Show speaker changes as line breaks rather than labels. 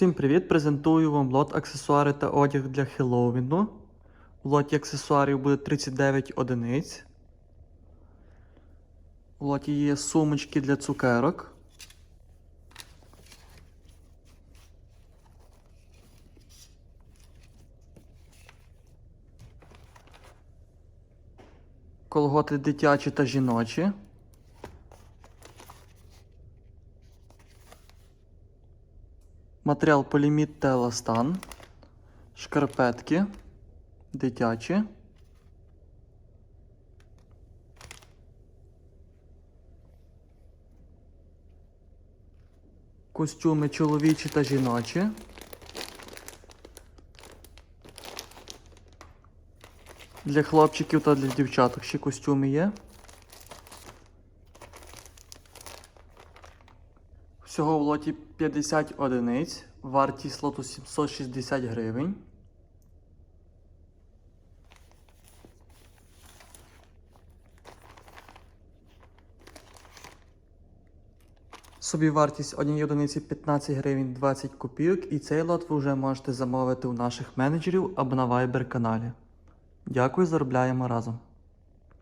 Всім привіт! Презентую вам лот аксесуари та одяг для Хеллоуіну. У лоті аксесуарів буде 39 одиниць. У лоті є сумочки для цукерок. Колготи дитячі та жіночі. Матеріал поліміт та еластан. Шкарпетки. Дитячі. Костюми чоловічі та жіночі. Для хлопчиків та для дівчаток ще костюми є. Всього в лоті 50 одиниць, вартість лоту 760 гривень. Собівартість однієї одиниці 15 гривень 20 копійок і цей лот ви вже можете замовити у наших менеджерів або на Viber каналі. Дякую, заробляємо разом.